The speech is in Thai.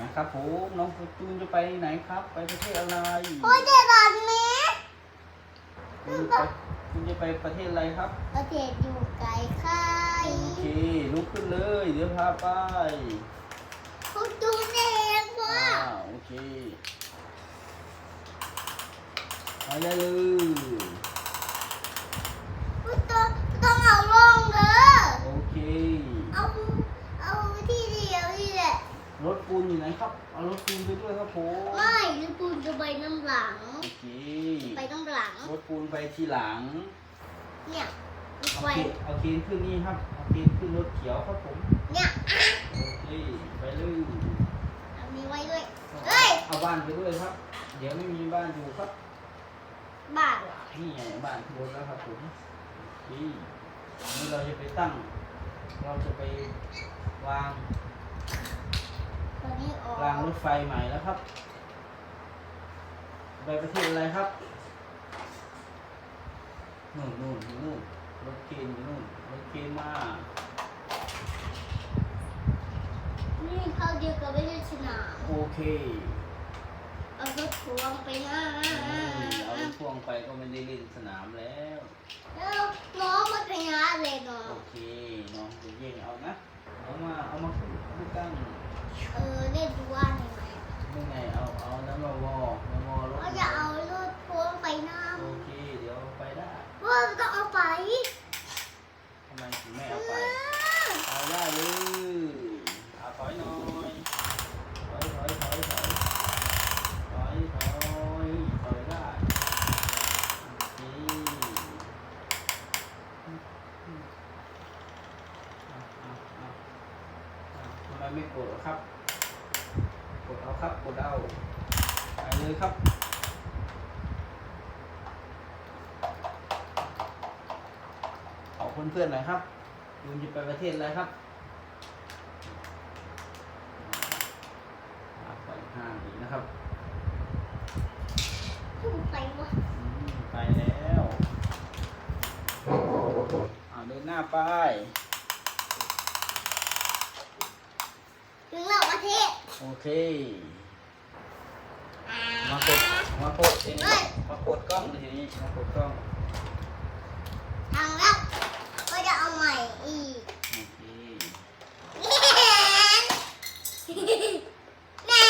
นะครับผมน้องจูนจะไปไหนครับ ไปประเทศอะไรโอ้ยเด็ดอนเมจูนไปจูนจะไปประเทศอะไรครับ ประเทศอยู่ไกลค่ายโอเคลุกขึ้นเลย เดี๋ยวพาไปพวกจูนเองพ่ออ่าโอเคไปได้เลย พวกต้องต้องเอาลงเด้อ โอเค เอาเอาที่เดียวนี่แหละ รถ ปูนอยู่ไหนครับ เอารถปูนไปด้วยครับผมไม่หรือปูนจะไปน้ำหลัง โอเคไปน้ำหลัง รถปูนไปทีหลัง เนี่ยเอาไปเคนเอาเคนขึ้นนี่ครับ เอาเคนขึ้นรถเขียวครับผม เนี่ยโอเค ไปเลยเอามีไว้ด้วย เอ้ย เอาบ้านไปด้วยครับ เดี๋ยวไม่มีบ้านอยู่ครับ บ้าเหรอนี่ไงบ้านขึ้นรถแล้วครับผมนี่นี่เราจะไปตั้ง เราจะไปวางตอนนี้ออก รางรถไฟใหม่แล้วครับ ไปประเทศอะไรครับนู่นนู่นอยู่นู่นรถเคนอยู่นู่นรถเคนมานี่เขาเดียวกับไม่ได้สนามโอเคเอารถทวงไปนะเอารถพ่วงไปก็ไม่ได้เล่นสนามแล้ว แล้วน้องมันเป็นงานเลยน้อโองเค น้องจะเย่งเอา นะเอามาเอามาขึ้นขึ้นตั้ง เออเล่นดูว่าได้ไหม นี่ไง เอา เอาน้ำมาวอมาวอรถ เขาจะเอารถทวงไปน้ โอเค เดี๋ยวไปได้ำว่าต้องเอาไป ทำไมถึงไม่เอาไป เอาได้เลยเอาถอยหน่อย ถอยถอยถอยถอยถอยถอยถอยได้โอเคเอาเอาเอา เอาทำไมไม่กดอะครับ กดเอาครับ กดเอาไปเลยครับขอบเพื่อนๆหน่อยครับยูนจะไปประเทศอะไรครับอ่าไปห้างอีกนะครับพุ่งไปวะอืมไปแล้วอ่าเดินหน้าไป ถึงโล่าประเทศโอเค มากดมากดทีนี้มากดกล้องทีนี้มากดกล้องทางแล้วก็จะเอาใหม่อีกโอเคแม่แม่